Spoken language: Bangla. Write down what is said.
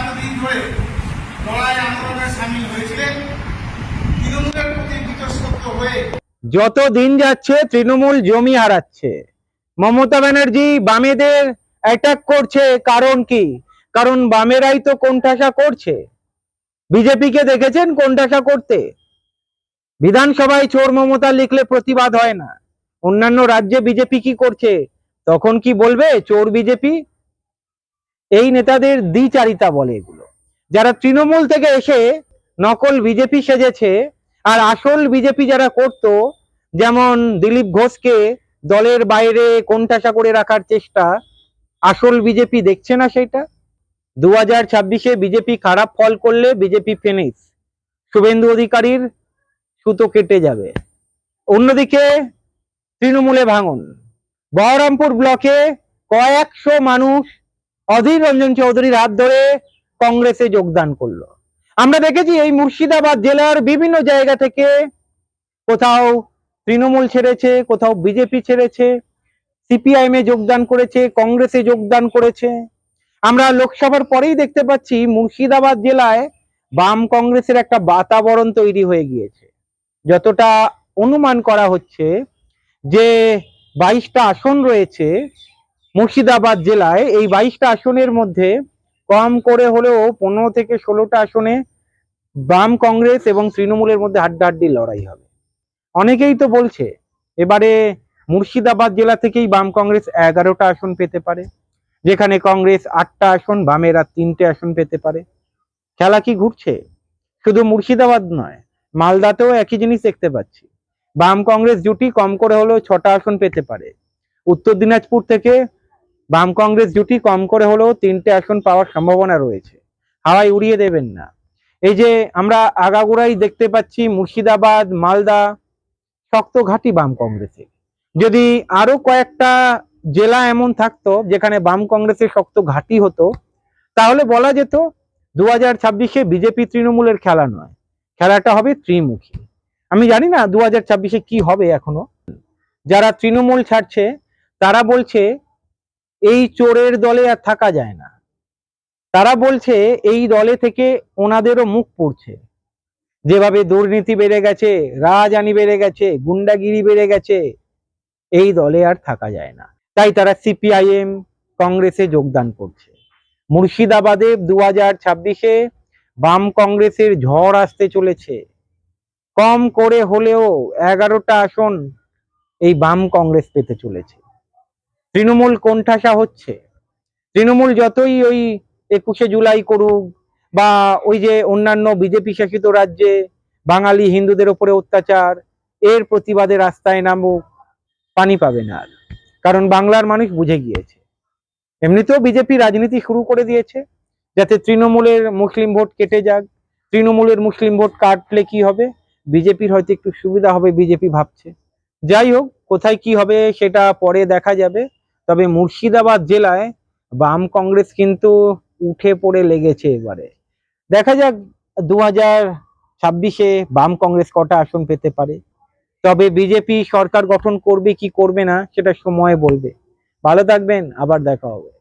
এতদিন ধরে লড়াই আন্দোলনে সামিল হয়েছিলেন। তৃণমূলের প্রতি বিতর্ক হয়ে যত দিন যাচ্ছে, তৃণমূল জমি হারাচ্ছে। মমতা ব্যানার্জি বামেদের অ্যাটাক করছে, কারণ কি? কারণ বামেরাই তো কোণঠাসা করছে। বিজেপিকে দেখেছেন কোণঠাসা করতে? বিধানসভায় চোর মমতা লিখলে প্রতিবাদ হয় না। অন্যান্য রাজ্যে বিজেপি কি করছে? তখন কি বলবে? চোর বিজেপি? এই নেতাদের দ্বিচারিতা বলে এগুলো। যারা তৃণমূল থেকে এসে নকল বিজেপি সেজেছে, আর আসল বিজেপি যারা করত, যেমন দিলীপ ঘোষকে দলের বাইরে কোণঠাসা করে রাখার চেষ্টা, আসল বিজেপি দেখছে না সেটা? দু হাজার ছাব্বিশে বিজেপি খারাপ ফল করলে বিজেপি ফিনিশ শুভেন্দু অধিকারীর সুতো কেটে যাবে। অন্যদিকে তৃণমূলে ভাঙন। বহরমপুর ব্লকে কয়েকশো মানুষ অধীর রঞ্জন চৌধুরীর হাত ধরে কংগ্রেসে যোগদান করল। আমরা দেখেছি এই মুর্শিদাবাদ জেলার বিভিন্ন জায়গা থেকে কোথাও তৃণমূল ছেড়েছে, কোথাও বিজেপি ছেড়েছে, সিপিআইএম এ যোগদান করেছে, কংগ্রেসে যোগদান করেছে। আমরা লোকসভার পরেই দেখতে পাচ্ছি মুর্শিদাবাদ জেলায় বাম কংগ্রেসের একটা বাতাবরণ তৈরি হয়ে গিয়েছে। যতটা অনুমান করা হচ্ছে যে বাইশটা আসন রয়েছে মুর্শিদাবাদ জেলায় এই বাইশটা আসনের মধ্যে কম করে হলেও পনেরো থেকে ষোলোটা আসনে বাম কংগ্রেস এবং তৃণমূলের মধ্যে হাড্ডাহাড্ডি লড়াই হবে। অনেকেই তো বলছে, এবারে মুর্শিদাবাদ জেলা থেকেই বাম কংগ্রেস এগারোটা আসন পেতে পারে, যেখানে কংগ্রেস আটটা আসন, বামেরা তিনটে আসন পেতে পারে। খেলা কি ঘুরছে? শুধু মুর্শিদাবাদ নয়, মালদাতেও একই জিনিস দেখতে পাচ্ছি। বাম কংগ্রেস জুটি কম করে হলেও ছটা আসন পেতে পারে। উত্তর দিনাজপুর থেকে বাম কংগ্রেস জুটি কম করে হলেও তিনটে আসন পাওয়ার সম্ভাবনা রয়েছে। হাওয়ায় উড়িয়ে দেবেন না। এই যে আমরা আগাগোড়াই দেখতে পাচ্ছি মুর্শিদাবাদ, মালদা শক্ত ঘাঁটি বাম কংগ্রেসে যদি আরও কয়েকটা জেলা এমন থাকতো যেখানে বাম কংগ্রেসের শক্ত ঘাঁটি হতো, তাহলে বলা যেত দু হাজার ছাব্বিশে বিজেপি তৃণমূলের খেলা নয়। খেলাটা হবে ত্রিমুখী। আমি জানি না দু হাজার ছাব্বিশে কি হবে এখনও। যারা তৃণমূল ছাড়ছে, তারা বলছে এই চোরের দলে আর থাকা যায় না। তারা বলছে, এই দলে থেকে ওনাদেরও মুখ পড়ছে। যেভাবে দুর্নীতি বেড়ে গেছে, রাজানি বেড়ে গেছে, গুন্ডাগিরি বেড়ে গেছে, এই দলে আর থাকা যায় না। তাই তারা সিপিআইএম কংগ্রেসে যোগদান করছে। মুর্শিদাবাদে দু হাজার ছাব্বিশে বাম কংগ্রেসের ঝড় আসতে চলেছে। কম করে হলেও এগারোটা আসন এই বাম কংগ্রেস পেতে চলেছে। তৃণমূল কোণঠাসা হচ্ছে। তৃণমূল যতই ওই একুশে জুলাই করুক বা ওই যে অন্যান্য বিজেপি শাসিত রাজ্যে বাঙালি হিন্দুদের ওপরে অত্যাচার, এর প্রতিবাদে রাস্তায় নামুক, পানি পাবে না কারণ বাংলার মানুষ বুঝে গিয়েছে। এমনিতেও বিজেপি রাজনীতি শুরু করে দিয়েছে, যাতে তৃণমূলের মুসলিম ভোট কেটে যাক। তৃণমূলের মুসলিম ভোট কাটলে কি হবে? বিজেপির হয়তো একটু সুবিধা হবে, বিজেপি ভাবছে। যাই হোক, কোথায় কি হবে সেটা পরে দেখা যাবে। তবে মুর্শিদাবাদ জেলায় বাম কংগ্রেস কিন্তু উঠে পড়ে লেগেছে এবারে। দেখা যাক দু হাজার ছাব্বিশে বাম কংগ্রেস কটা আসন পেতে পারে। তবে বিজেপি সরকার গঠন করবে কি করবে না, সেটা সময় বলবে। ভালো থাকবেন, আবার দেখা হবে।